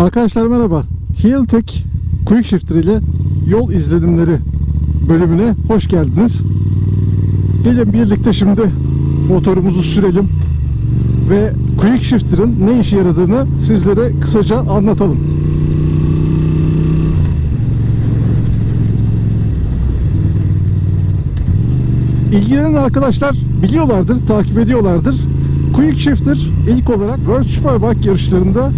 Arkadaşlar merhaba. Heeltech Quick Shifter ile yol izlenimleri bölümüne hoş geldiniz. Gelin birlikte şimdi motorumuzu sürelim ve Quick Shifter'ın ne işe yaradığını sizlere kısaca anlatalım. İlgilenen arkadaşlar biliyorlardır, takip ediyorlardır. Quick Shifter ilk olarak World Superbike yarışlarında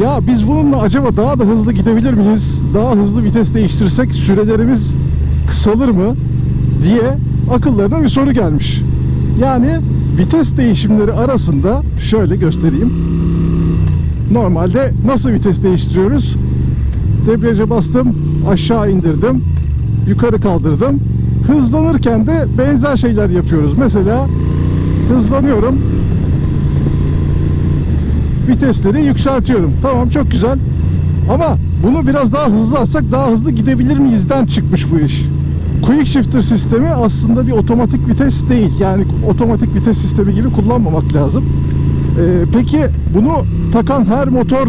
ya biz bununla acaba daha da hızlı gidebilir miyiz? Daha hızlı vites değiştirsek sürelerimiz kısalır mı? diye akıllarına bir soru gelmiş. Yani vites değişimleri arasında şöyle göstereyim. Normalde nasıl vites değiştiriyoruz? Debriyaja bastım, aşağı indirdim, yukarı kaldırdım. Hızlanırken de benzer şeyler yapıyoruz. Mesela hızlanıyorum, vitesleri yükseltiyorum. Tamam çok güzel. Ama bunu biraz daha hızlı atsak daha hızlı gidebilir miyizden çıkmış bu iş. Quick Shifter sistemi aslında bir otomatik vites değil. Yani otomatik vites sistemi gibi kullanmamak lazım. Ee, peki bunu takan her motor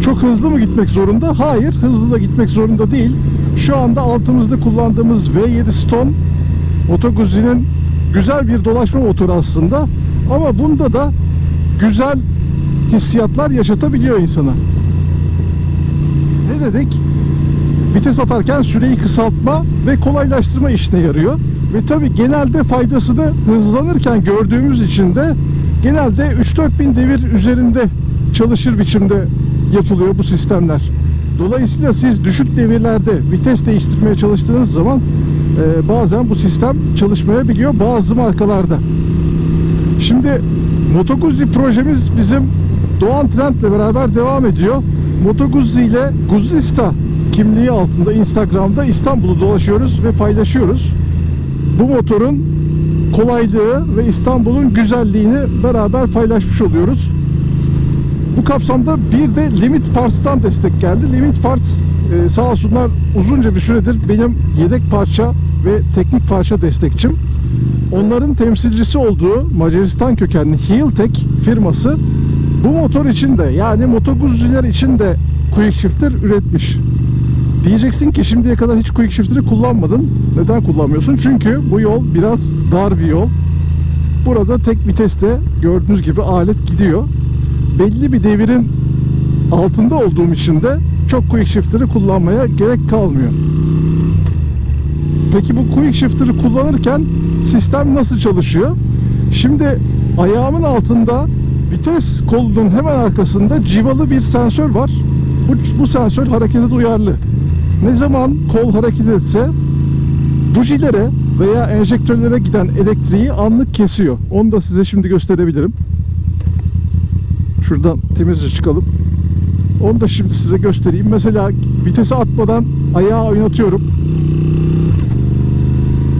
çok hızlı mı gitmek zorunda? Hayır, hızlı da gitmek zorunda değil. Şu anda altımızda kullandığımız V7 Stone Moto Guzzi'nin güzel bir dolaşma motoru aslında. Ama bunda da güzel hissiyatlar yaşatabiliyor insana. Ne dedik? Vites atarken süreyi kısaltma ve kolaylaştırma işine yarıyor. Ve tabi genelde faydası da hızlanırken gördüğümüz için de genelde 3-4 bin devir üzerinde çalışır biçimde yapılıyor bu sistemler. Dolayısıyla siz düşük devirlerde vites değiştirmeye çalıştığınız zaman e, bazen bu sistem çalışmayabiliyor bazı markalarda. Şimdi Moto Guzzi projemiz bizim Doğan Trend'le beraber devam ediyor. Moto Guzzi ile Guzzista kimliği altında Instagram'da İstanbul'u dolaşıyoruz ve paylaşıyoruz. Bu motorun kolaylığı ve İstanbul'un güzelliğini beraber paylaşmış oluyoruz. Bu kapsamda bir de Limit Parts'tan destek geldi. Limit Parts e, sağ olsunlar uzunca bir süredir benim yedek parça ve teknik parça destekçim. Onların temsilcisi olduğu Macaristan kökenli Heeltech firması bu motor için de yani Moto Guzzi'ler için de Quick Shifter üretmiş. Diyeceksin ki şimdiye kadar hiç Quick Shifter'ı kullanmadın. Neden kullanmıyorsun? Çünkü bu yol biraz dar bir yol. Burada tek viteste gördüğünüz gibi alet gidiyor. Belli bir devirin altında olduğum için de çok Quick Shifter'ı kullanmaya gerek kalmıyor. Peki bu Quick Shifter'ı kullanırken sistem nasıl çalışıyor? Şimdi ayağımın altında vites kolunun hemen arkasında civalı bir sensör var. Bu, bu sensör harekete duyarlı. Ne zaman kol hareket etse bujilere veya enjektörlere giden elektriği anlık kesiyor. Onu da size şimdi gösterebilirim. Şuradan temizce çıkalım. Onu da şimdi size göstereyim. Mesela vitesi atmadan ayağı oynatıyorum.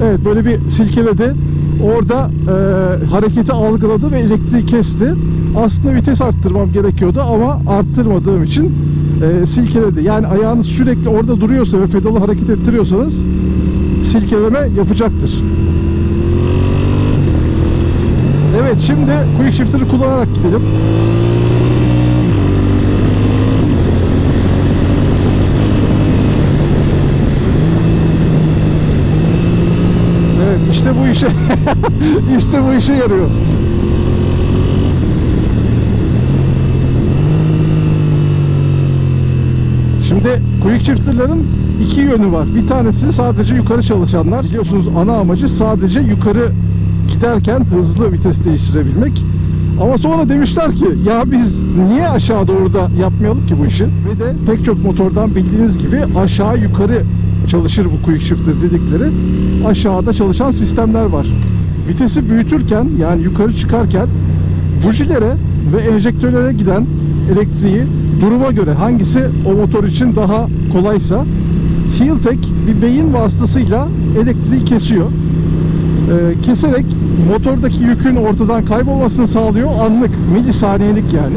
Evet böyle bir silkeledi. Orada e, hareketi algıladı ve elektriği kesti. Aslında vites arttırmam gerekiyordu ama arttırmadığım için e, silkeledi. Yani ayağınız sürekli orada duruyorsa ve pedalı hareket ettiriyorsanız silkeleme yapacaktır. Evet şimdi Quick Shifter'ı kullanarak gidelim. Evet işte bu işe işte bu işe yarıyor. Şimdi Quick Shifter'ların iki yönü var. Bir tanesi sadece yukarı çalışanlar. Biliyorsunuz ana amacı sadece yukarı giderken hızlı vites değiştirebilmek. Ama sonra demişler ki ya biz niye aşağı doğru da yapmayalım ki bu işi? Ve de pek çok motordan bildiğiniz gibi aşağı yukarı çalışır bu quick shifter dedikleri aşağıda çalışan sistemler var. Vitesi büyütürken yani yukarı çıkarken bujilere ve enjektörlere giden elektriği duruma göre hangisi o motor için daha kolaysa Heeltech bir beyin vasıtasıyla elektriği kesiyor. Ee, keserek motordaki yükün ortadan kaybolmasını sağlıyor. Anlık, milisaniyelik yani.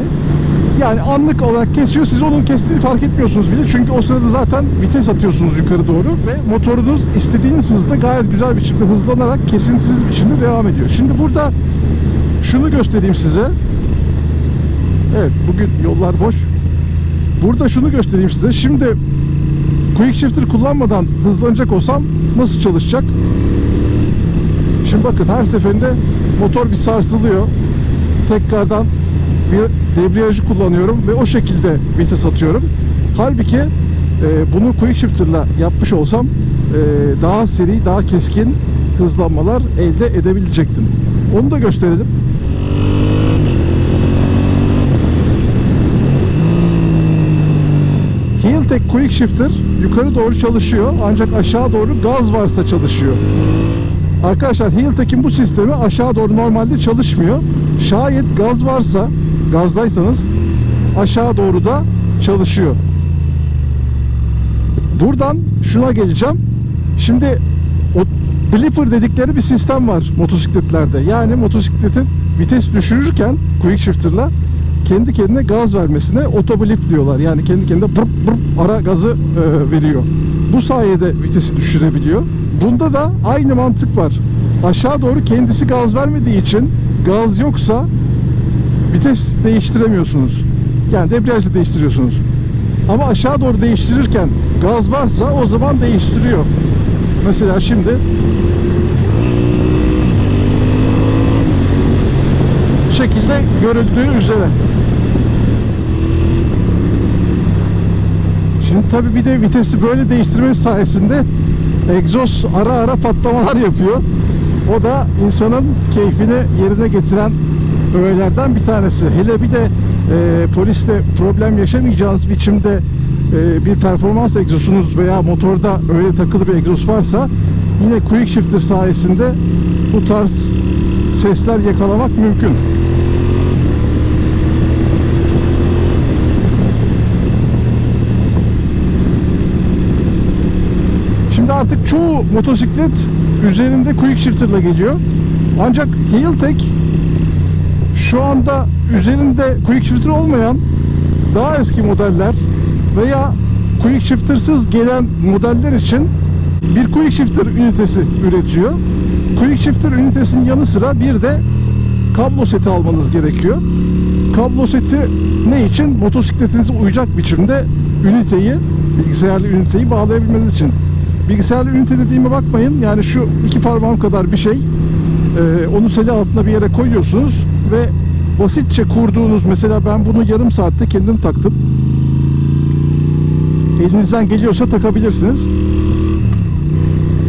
Yani anlık olarak kesiyor. Siz onun kestiğini fark etmiyorsunuz bile. Çünkü o sırada zaten vites atıyorsunuz yukarı doğru ve motorunuz istediğiniz hızda gayet güzel biçimde hızlanarak kesintisiz biçimde devam ediyor. Şimdi burada şunu göstereyim size. Evet bugün yollar boş. Burada şunu göstereyim size. Şimdi quick shifter kullanmadan hızlanacak olsam nasıl çalışacak? Şimdi bakın her seferinde motor bir sarsılıyor. Tekrardan bir debriyajı kullanıyorum ve o şekilde vites atıyorum. Halbuki e, bunu quick shifter'la yapmış olsam e, daha seri, daha keskin hızlanmalar elde edebilecektim. Onu da gösterelim. Heeltech Quick Shifter yukarı doğru çalışıyor ancak aşağı doğru gaz varsa çalışıyor. Arkadaşlar Heeltech'in bu sistemi aşağı doğru normalde çalışmıyor. Şayet gaz varsa, gazdaysanız aşağı doğru da çalışıyor. Buradan şuna geleceğim. Şimdi o blipper dedikleri bir sistem var motosikletlerde. Yani motosikletin vites düşürürken quick shifter'la kendi kendine gaz vermesine otoblip diyorlar. Yani kendi kendine bırp bırp ara gazı e, veriyor. Bu sayede vitesi düşürebiliyor. Bunda da aynı mantık var. Aşağı doğru kendisi gaz vermediği için gaz yoksa vites değiştiremiyorsunuz. Yani debriyajla değiştiriyorsunuz. Ama aşağı doğru değiştirirken gaz varsa o zaman değiştiriyor. Mesela şimdi şekilde görüldüğü üzere. Şimdi tabi bir de vitesi böyle değiştirmesi sayesinde egzoz ara ara patlamalar yapıyor. O da insanın keyfini yerine getiren öğelerden bir tanesi. Hele bir de e, polisle problem yaşamayacağınız biçimde e, bir performans egzosunuz veya motorda öyle takılı bir egzoz varsa yine quick shifter sayesinde bu tarz sesler yakalamak mümkün. Şimdi artık çoğu motosiklet üzerinde quick shifter'la geliyor. Ancak Heeltech şu anda üzerinde quick shifter olmayan daha eski modeller veya quick shifter'sız gelen modeller için bir quick shifter ünitesi üretiyor. Quick shifter ünitesinin yanı sıra bir de kablo seti almanız gerekiyor. Kablo seti ne için? Motosikletinize uyacak biçimde üniteyi, bilgisayarlı üniteyi bağlayabilmeniz için. Bilgisayarlı ünite dediğime bakmayın. Yani şu iki parmağım kadar bir şey. Ee, onu seli altına bir yere koyuyorsunuz ve basitçe kurduğunuz mesela ben bunu yarım saatte kendim taktım. Elinizden geliyorsa takabilirsiniz.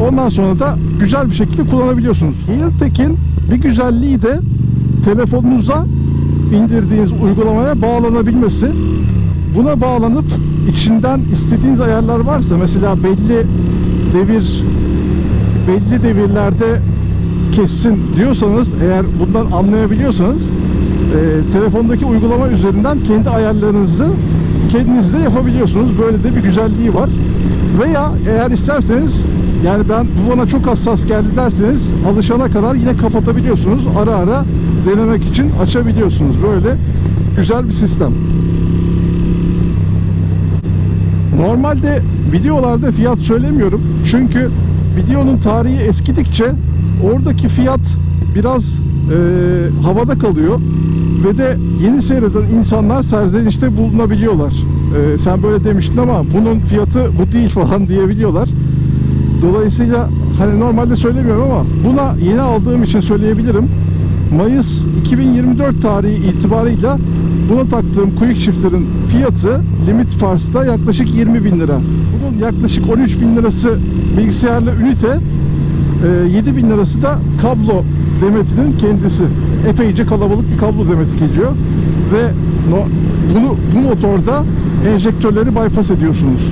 Ondan sonra da güzel bir şekilde kullanabiliyorsunuz. Heeltech'in bir güzelliği de telefonunuza indirdiğiniz uygulamaya bağlanabilmesi. Buna bağlanıp içinden istediğiniz ayarlar varsa mesela belli devir belli devirlerde kessin diyorsanız eğer bundan anlayabiliyorsanız e, telefondaki uygulama üzerinden kendi ayarlarınızı kendiniz de yapabiliyorsunuz. Böyle de bir güzelliği var. Veya eğer isterseniz yani ben bu bana çok hassas geldi derseniz alışana kadar yine kapatabiliyorsunuz. Ara ara denemek için açabiliyorsunuz. Böyle güzel bir sistem. Normalde videolarda fiyat söylemiyorum. Çünkü videonun tarihi eskidikçe oradaki fiyat biraz e, havada kalıyor ve de yeni seyreden insanlar serzenişte bulunabiliyorlar. E, sen böyle demiştin ama bunun fiyatı bu değil falan diyebiliyorlar. Dolayısıyla hani normalde söylemiyorum ama buna yeni aldığım için söyleyebilirim. Mayıs 2024 tarihi itibarıyla buna taktığım Quick Shifter'ın fiyatı Limit Pars'ta yaklaşık 20 bin lira. Bunun yaklaşık 13 bin lirası bilgisayarlı ünite, 7 bin lirası da kablo demetinin kendisi. Epeyce kalabalık bir kablo demeti geliyor ve no, bunu bu motorda enjektörleri bypass ediyorsunuz.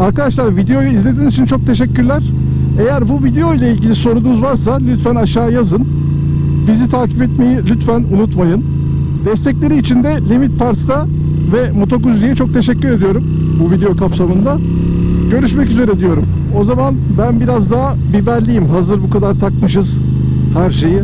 Arkadaşlar videoyu izlediğiniz için çok teşekkürler. Eğer bu video ile ilgili sorunuz varsa lütfen aşağı yazın. Bizi takip etmeyi lütfen unutmayın. Destekleri için de Limit Parts'ta ve Moto Guzzi'ye çok teşekkür ediyorum bu video kapsamında. Görüşmek üzere diyorum. O zaman ben biraz daha biberliyim. Hazır bu kadar takmışız her şeyi.